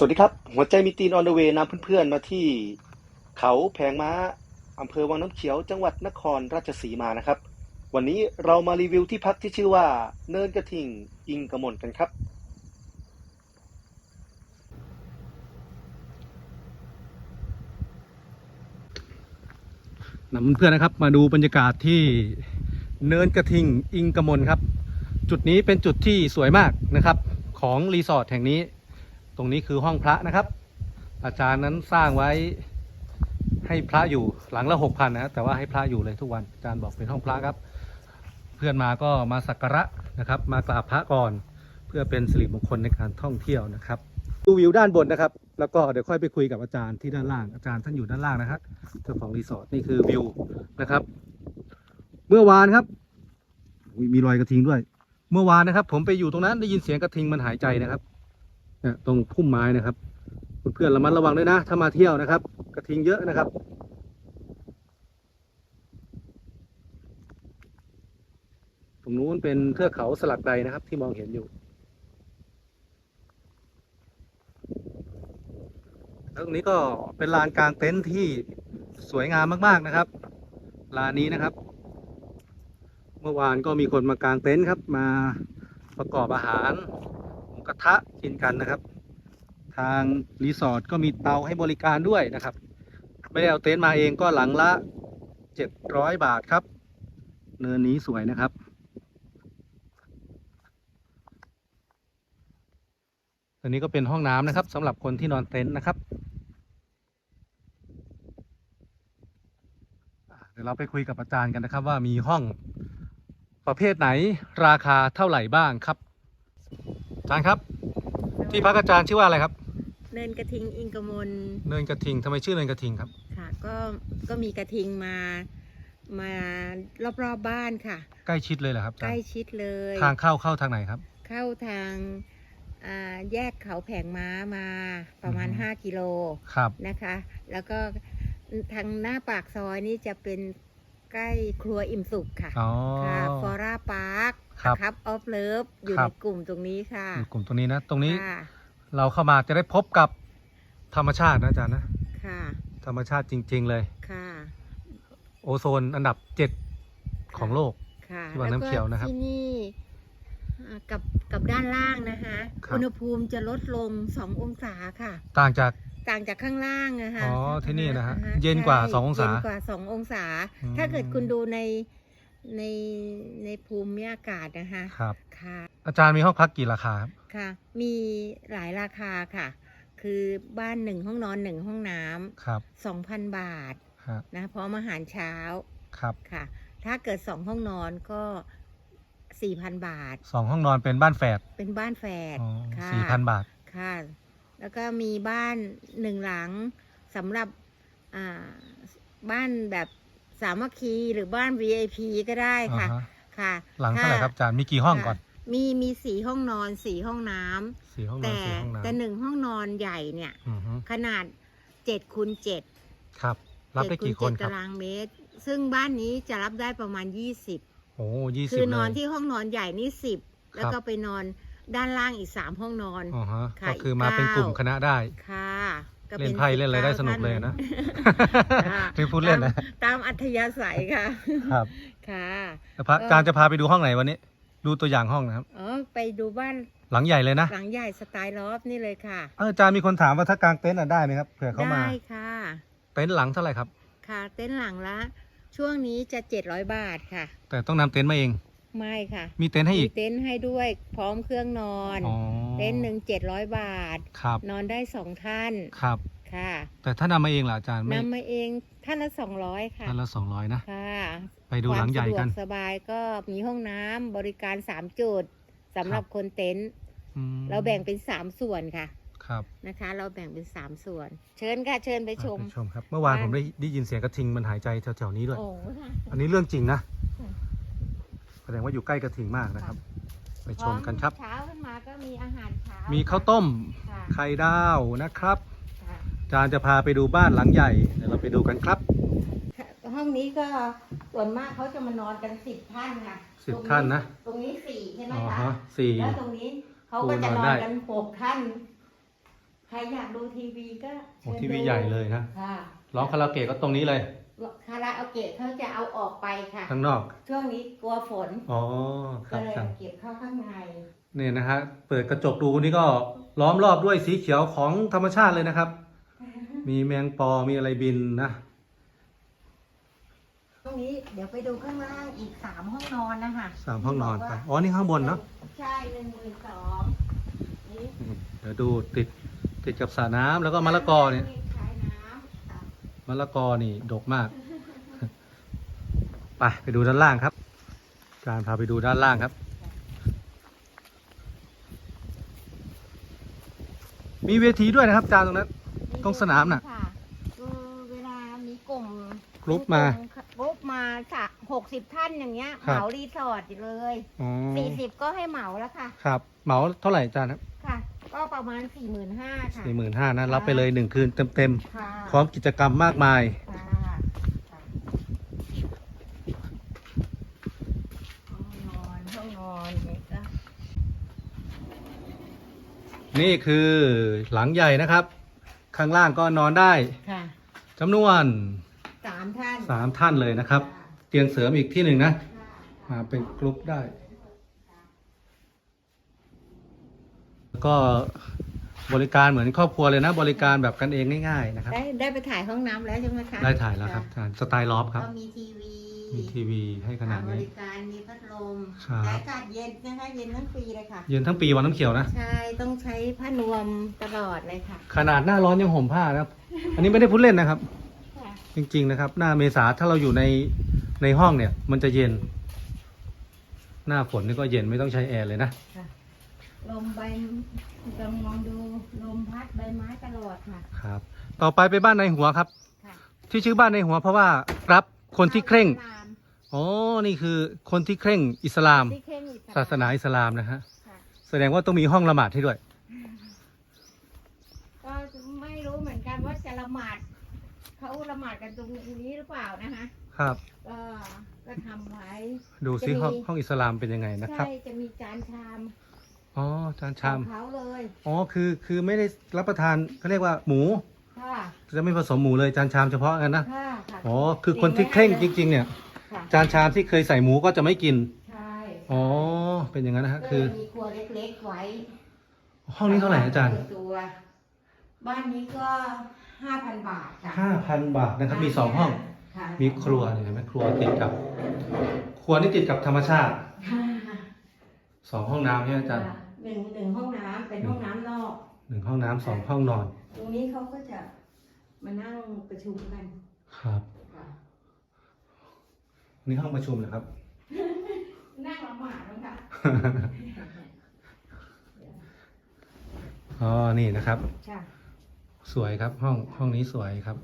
สวัสดีครับ หัวใจมีตีนออนเดอะเวย์นำเพื่อนๆมาที่เขาแผงม้าอำเภอวังน้ำเขียวจังหวัดนครราชสีมานะครับ วันนี้เรามารีวิวที่พักที่ชื่อว่า เนินกระทิงอิงกระมนกันครับ นำเพื่อนนะครับมาดูบรรยากาศที่เนินกระทิงอิงกระมลครับ จุดนี้เป็นจุดที่สวยมากนะครับ ของรีสอร์ทแห่งนี้ ตรงนี้คือห้องพระนะครับ อาจารย์นั้นสร้างไว้ให้พระอยู่หลังละหกพันนะแต่ว่าให้พระอยู่เลยทุกวันอาจารย์บอกเป็นห้องพระครับ เพื่อนมาก็มาสักการะนะครับ มากราบพระก่อน เพื่อเป็นสิริมงคลในการท่องเที่ยวนะครับดูวิวด้านบนนะครับ แล้วก็เดี๋ยวค่อยไปคุยกับอาจารย์ที่ด้านล่างอาจารย์ท่านอยู่ด้านล่างนะครับเจ้าของรีสอร์ทนี่คือวิวนะครับ เมื่อวานครับมีรอยกระทิงด้วย เมื่อวานนะครับ ผมไปอยู่ตรงนั้นได้ยินเสียงกระทิงมันหายใจนะครับ นี่ยตรงพุ่มไม้นะครับเพื่อนๆระมัดระวังด้วยนะ ถ้ามาเที่ยวนะครับ กระทิงเยอะนะครับตรงนู้นเป็นเทือกเขาสลักใดนะครับ ที่มองเห็นอยู่ แล้วตรงนี้ก็เป็นลานกลางเต็นท์ที่สวยงามมากๆนะครับลานนี้นะครับ เมื่อวานก็มีคนมากางเต็นท์ครับ มาประกอบอาหาร กระทะกินกันนะครับ ทางรีสอร์ทก็มีเตาให้บริการด้วยนะครับ ไม่ได้เอาเต็นท์มาเองก็หลังละ700บาทครับ เนินนี้สวยนะครับอันนี้ก็เป็นห้องน้ำนะครับสำหรับคนที่นอนเต็นท์นะครับเดี๋ยวเราไปคุยกับอาจารย์กันนะครับว่ามีห้องประเภทไหนราคาเท่าไหร่บ้างครับ อาจารย์ครับ ที่พักอาจารย์ชื่อว่าอะไรครับ เนินกระทิงอิงกมลเนินกระทิงทำไมชื่อเนินกระทิงครับ ค่ะ ก็ก็มีกระทิงมามารอบๆบบ้านค่ะ ใกล้ชิดเลยเหรอครับอาใกจารล้ย์ชิดเลย ทางเข้าเข้าทางไหนครับ เข้าทางอ่าแยกเขาแผงม้ามาประมาณ อือฮึ 5 กิโลครับ นะคะ แล้วก็ทางหน้าปากซอยนี่จะเป็นใกล้ครัวอิ่มสุขค่ะ อ๋อ ค่ะฟอร่าพาร์ค ครับ ครับออฟเลิฟอยู่ครัในบ กลุ่มตรงนี้ค่ะอยู่กลุ่มตรงนี้นะ ตรงนี้ค่ะเราเข้ามาจะได้พบกับธรรมชาตินะอาจารย์นะ ค่ะธรรมชาติจริง ๆ เลย ค่ะโอโซนอันดับเจ็ดของโลก ค่ะที่วังน้ำเขียวนะครับแล้วก็ที่นี่อ่ากับกับด้านล่างนะคะครับ อุณหภูมิจะลดลง2องศาค่ะ ต่างจาก ต่างจากข้างล่างนะคะอ๋อที่นี่นะฮะอ่าเย็นกว่าใช่สององศาเย็นกว่า2องศา อืมถ้าเกิดคุณดูใน ในในภูมิอากาศนะคะครับ ค่ะ อาจารย์มีห้องพักกี่ราคาครับค่ะ มีหลายราคาค่ะ คือบ้านหนึ่งห้องนอนหนึ่งห้องน้ำครับ2,000บาทครับนะพร้อมอาหารเช้าครับค่ะ ถ้าเกิด2ห้องนอนก็4,000บาท สองห้องนอนเป็นบ้านแฝดเป็นบ้านแฝดอ๋อค่ะ สี่พันบาท ค่ะ แล้วก็มีบ้านหนึ่งหลังสำหรับอ่าบ้านแบบ สามัคคีหรือบ้าน VIP ก็ได้ค่ะ อ่าฮะค่ะหลังเท่าไหร่ครับอาจารย์มีกี่ห้องก่อนค่ะมีมีสี่ห้องนอนสี่ห้องน้ำสี่ห้องนอนแต่สี่ห้องแต่น้ำหนึ่งห้องนอนใหญ่เนี่ยอือฮึขนาดเจ็ดคูณเจ็ดครับ รับได้กี่คนคตารับรางเมตร ซึ่งบ้านนี้จะรับได้ประมาณยี่สิบโอ้ยี่สิบคือเลนอนยที่ห้องนอนใหญ่นี่สิบครับแล้วก็ไปนอนด้านล่างอีกสามห้องนอน อ๋อฮะค่ะก็คือมาเป็นกลุ่มอีกคเก้าณะได้ ค่ะ ก็เล่นป็ไพ่เล่นอะไรได้19สนุกเลยนะท่ค่ะที่พูดเล่นนะตามตามอัธยาศัยค่ะ ครับ ค่ะแล้วพระอาจารย์จะพาไปดูห้องไหนวันนี้ ดูตัวอย่างห้องนะครับ อ๋อ ไปดูบ้านหลังใหญ่เลยนะ หลังใหญ่สไตล์ลอฟนี่เลยค่ะเอออาจารย์มีคนถามว่าถ้ากางเต็นท์อะได้ไหมครับ เผื่อเขามา ได้ค่ะ เต็นท์หลังเท่าไหร่ครับ ค่ะ เต็นท์หลังละ ช่วงนี้จะเจ็ดร้อยบาทค่ะ แต่ต้องนำเต็นท์มาเอง ไม่ค่ะ มีเต็นท์ให้มีอีก เต็นท์ให้ด้วยพร้อมเครื่องนอน อ๋อเต็นท์หนึ่งเจ็ดร้อยบาท ครับ นอนได้สองท่านครับ ค่ะแต่ถ้านำมาเองล่ะอาจารย์ไม่นำมาเองท่านละสองร้อยค่ะ ท่านละสองร้อยนะ ค่ะไปดูหลังใหญ่กัน ความสะดวสบายก็มีห้องน้ำบริการสามจุดสำหรับคนเต็นท์อืมเราแบ่งเป็นสามส่วนค่ะครับนะคะ เราแบ่งเป็นสามส่วน เชิญค่ะเชิญไปชมอะไปชมครับ เมื่อวานบ้าน ผมได้ได้ยินเสียงกระทิงมันหายใจแถวๆนี้ด้วย โอ้ค่ะอันนี้เรื่องจริงนะค่ะแส ดงว่าอยู่ใกล้กระทิงมากนะครับ ไปชมกันครับ เช้าขึ้นมาก็มีอาหารเช้ามีมีข้าวต้มค่ะไข่ดาวนะครับค่ะอาจารย์จะพาไปดูบ้านหลังใหญ่เดี๋ยวเราไปดูกันครับ ห้องนี้ก็ส่วนมากเขาจะมานอนกันสิบท่านค่ะสิบตรงท่านนะ ตรงนี้สี่ใช่ไหมอ๋อคะฮะสี่ แล้วตรงนี้เขาก็ปูจะนอนนอได้นกันหกท่าน ใครอยากดูทีวีก็โอ้เชิญทีวีดูใหญ่เลยนะค่ะร้องคาราโอเกะก็ตรงนี้เลย คาราโอเกะเขาจะเอาออกไปค่ะ ข้างนอก ช่วงนี้กลัวฝนอ๋อ คก็รับเลยครับ เก็บเข้าข้างในนี่นะฮะเปิดกระจกดูนี่ก็ล้อมรอบด้วยสีเขียวของธรรมชาติเลยนะครับ มีแมงปอมีอะไรบินนะห้องนี้เดี๋ยวไปดูข้างล่างอีกสามห้องนอนนะคะสามห้องนอนไป อ๋อ นี่ข้างบนเนาะใช่หนึ่งหมื่นสองนี่อืมเดี๋ยวดูติดติดกับสระน้ำแล้วก็มะละกอเนี่ยใช้น้ำค่ะ มะละกอนี่ดกมาก ไปไปดูด้านล่างครับอาจารย์พาไปดูด้านล่างครับ มีเวทีด้วยนะครับอาจารย์ตรงนั้น ตรงสนามน่ะค่ะคือเวลามีกลุ่มกรุ๊ปมา กรุ๊ปมาสักหกสิบท่านอย่างเงี้ย ครับเหมารีสอร์ทเลยอ๋อสี่สิบก็ให้เหมาแล้วค่ะ ครับ เหมาเท่าไหร่อาจารย์ครับค่ะ ก็ประมาณสี่หมื่นห้าค่ะ สี่หมื่นห้านะรับไปเลยหนึ่งคืนเต็มค่ะๆพร้อมกิจกรรมมากมาย ค่ะค่ะห้องนอนห้องนอนเนี่ยก็นี่คือหลังใหญ่นะครับ ข้างล่างก็นอนได้ค่ะจำนวนสามท่านสามท่านเลยนะครับ เตียงเสริมอีกที่หนึ่งนะมาเป็นกรุ๊ปได้ ก็บริการเหมือนครอบครัวเลยนะ บริการแบบกันเองง่าย ๆ นะครับ ได้ได้ไปถ่ายห้องน้ำแล้วใช่ไหมคะได้ถ่ายแล้วครับอาจารย์สไตล์ลอฟครับ ก็มีทีวีมีทีวีให้ขนาดบนี้ ริการมีพัดลมครับ และอากาศเย็นนะคะ เย็นทั้งปีเลยค่ะ เย็นทั้งปีวันน้ำเขียวนะ ใช่ต้องใช้ผ้านวมตลอดเลยค่ะ ขนาดหน้าร้อนยังห่มผ้านะครับ อันนี้ไม่ได้พูดเล่นนะครับ ค่ะจริงๆนะครับ หน้าเมษาถ้าเราอยู่ในในห้องเนี่ย มันจะเย็น หน้าฝนนี่ก็เย็นไม่ต้องใช้แอร์เลยนะ ค่ะ ลมใบลองมองดูลมพัดใบไม้ตลอดค่ะ ครับ ต่อไปไปบ้านในหัวครับ ค่ะที่ชื่อบ้านในหัวเพราะว่ารับคนที่เคร่งอิสลามอ๋อนี่คือคนที่เคร่งอิสลาม ที่เคร่งอิสลามศาสนาอิสลามนะฮะค่ะ แสดงว่าต้องมีห้องละหมาดให้ด้วย ก็ไม่รู้เหมือนกันว่าจะละหมาดเขาละหมาดกันตรงนี้หรือเปล่านะคะครับ ก็ก็ทำไว้ ดูซิจะมีห้องห้องอิสลามเป็นยังไงนะครับ ใช่จะมีจานชาม อ๋อจานชามของเขาเลยอ๋อคือคือไม่ได้รับประทานเขาเรียกว่าหมู ค่ะจะไม่ผสมหมูเลยจานชามเฉพาะกันนะค่ะค่ะอ๋อคือคนที่เคร่งจริง ๆ เนี่ย ค่ะจานชามที่เคยใส่หมูก็จะไม่กินใช่อ๋อเป็นอย่างนั้นนะฮะก็คือมีครัวเล็กๆไว้ห้องนี้เท่าไหร่อาจารย์ตัวบ้านนี้ก็ห้าพันบาทค่ะห้าพันบาทนะครับมีสองห้อง ค่ะมีครัวเนี่ยเห็นไหมครัวติดกับ ครัวนี่ติดกับธรรมชาติ ค่ะ สองห้องน้ำใช่ไหมอาจารย์หนึ่งหนึ่งห้องน้ำเป็นห้องน้ำนอกหนึ่งห้องน้ำสองห้องนอน ตรงนี้เขาก็จะมานั่งประชุมกันครับค่ะนี่ห้องประชุมเหรอครับ นั่งละหมาดนะคะอ๋อ นี่นะครับค่ะสวยครับห้องห้องนี้สวยครับ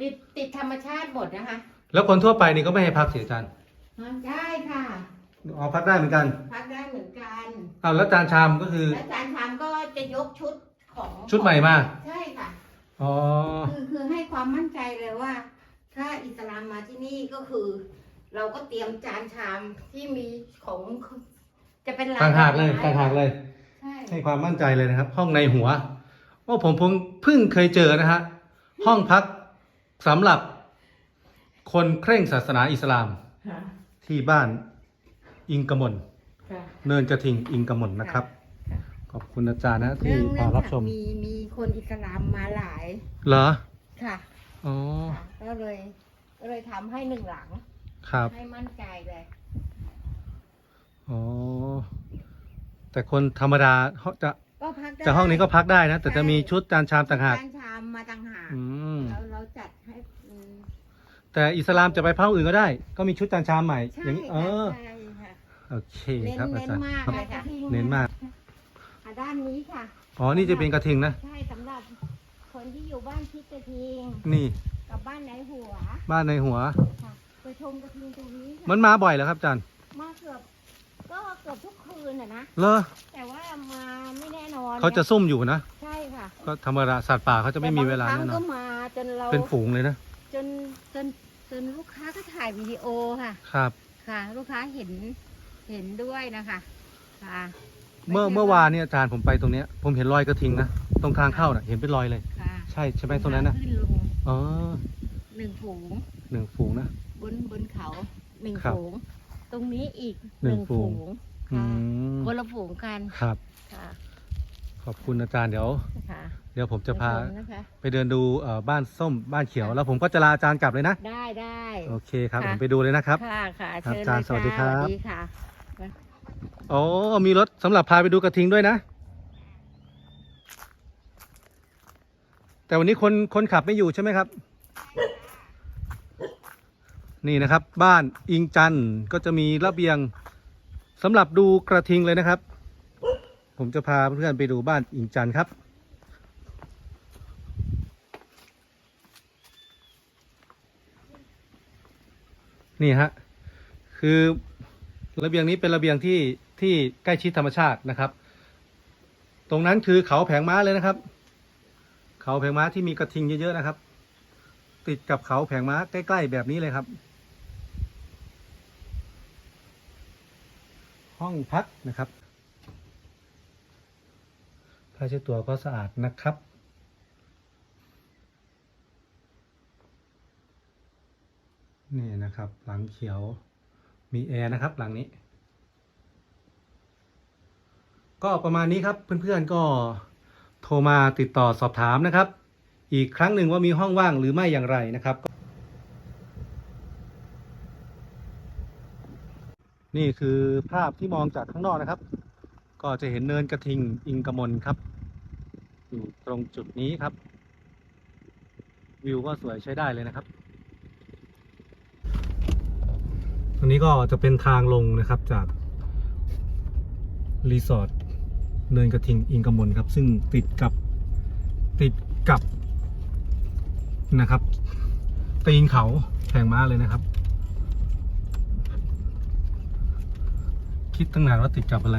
ติดติดธรรมชาติหมดนะคะแล้วคนทั่วไปนี่ก็ไม่ให้พักสิอาจารย์ได้ค่ะอ๋อพักได้เหมือนกัน พัก อ้าวแล้วจานชามก็คือ และจานชามก็จะยกชุดของชุดใหม่มา ใช่ค่ะ อ๋อ คือคือให้ความมั่นใจเลยว่า ถ้าอิสลามมาที่นี่ก็คือ เราก็เตรียมจานชามที่มีของ จะเป็นลายต่างหากเลยไม้ต่างหากเลย ใช่ให้ความมั่นใจเลยนะครับ ห้องในหัวโอ้ผมเพิ่งเพิ่งเคยเจอนะฮะห้องพักสำหรับ คนเคร่งศาสนาอิสลามค่ะ ที่บ้านอิงกมล ค่ะเนินกระทิงอิงกมลนะครับ ค่ะขอบคุณอาจารย์นะที่เรื่องมาเรื่องรับค่ะชมมีมีคนอิสลามมาหลายเหรอค่ะอ๋อค่ะก็เลยก็เลยทำให้หนึ่งหลัง ครับให้มั่นใจเลย อ๋อแต่คนธรรมดาเขาจะก็พักได้ จะห้องนี้ก็พักได้นะ แต่จะมีใช่ ชุดจานชามต่างหากจานชามมาต่างหากอืมเราเราจัดให้อืมแต่อิสลามจะไปพักอื่นก็ได้ ก็มีชุดจานชามใหม่ ใช่อย่างนี้เอค่ะอใช่ค่ะ โอเคเน้นครับอาเน้นจารย์มากครับเลยค่ะเน้นมากอะด้านนี้ค่ะ อ๋อนี่จะเป็นกระทิงนะใช่สำหรับคนที่อยู่บ้านทิศกระทิงนี่กับบ้านไหนหัวบ้านในหัว ค่ะไปชมกระทิงตรงนี้ค่ะมันมาบ่อยแล้วครับอาจารย์มาเกือบก็เกือบทุกคืนอะนะเหรอแต่ว่ามาไม่แน่นอนเขาจะซุ่มอยู่นะใช่ค่ะก็ธรรมดาสัตว์ป่าเขาจะไม่มีเวลาแต่บงคแน่รั้งนอก็นมาจนเราเป็นฝูงเลยนะจนจนจนลูกค้าก็ถ่ายวิดีโอค่ะ ครับ ค่ะ ลูกค้าเห็น เห็นด้วยนะคะค่ะเมื่อเมื่อวานเนี่ยอาจารย์ผมไปตรงเนี้ยผมเห็นรอยกระทิงนะตรงทางเข้าน่ะเห็นเป็นรอยเลย ค่ะใช่ใช่ไหมตรงนั้นนะขึ้นลงอ๋อหนึ่งฝูงหนึ่งฝูงนะ บนบนเขาหนึ่งครับฝูง ตรงนี้อีกหนึ่งฝูงอืค่ะมคนละฝูงกันครับ ค่ะขอบคุณอาจารย์เดี๋ยว ค่ะเดี๋ยวผมจะพาไปชมนะคะ ไปเดินดูเอ่อบ้านส้มบ้านเขียวแล้วผมก็จะลาอาจารย์กลับเลยนะ ได้ได้ โอเคครับ ค่ะ ผมไปดูเลยนะครับ ค่ะค่ะครับเชิญอาจารย์เลยสวัสดีครับ สวัสดีค่ะ โอ้มีรถสำหรับพาไปดูกระทิงด้วยนะ แต่วันนี้คนคนขับไม่อยู่ใช่ไหมครับ นี่นะครับ บ้านอิงจันก็จะมีระเบียงสำหรับดูกระทิงเลยนะครับ ผมจะพาเพื่อนไปดูบ้านอิงจันครับนี่ฮะ คือ ระเบียงนี้เป็นระเบียงที่ที่ใกล้ชิดธรรมชาตินะครับ ตรงนั้นคือเขาแผงม้าเลยนะครับ เขาแผงม้าที่มีกระทิงเยอะๆนะครับ ติดกับเขาแผงม้าใกล้ ๆ แบบนี้เลยครับ ห้องพักนะครับผ้าเช็ดตัวก็สะอาดนะครับนี่นะครับหลังเขียว มีแอร์นะครับหลังนี้ ก็ประมาณนี้ครับเพื่อนๆก็โทรมาติดต่อสอบถามนะครับ อีกครั้งหนึ่งว่ามีห้องว่างหรือไม่อย่างไรนะครับ นี่คือภาพที่มองจากข้างนอกนะครับ ก็จะเห็นเนินกระทิงอิงกมลครับอยู่ตรงจุดนี้ครับ วิวก็สวยใช้ได้เลยนะครับ ต รงนี้ก็จะเป็นทางลงนะครับจากรีสอร์ทเนินกระทิงอิงกมลครับ ซึ่งติดกับติดกับนะครับ ตีนเขาแผงม้าเลยนะครับ คิดตั้งนานว่าติดกับอะไร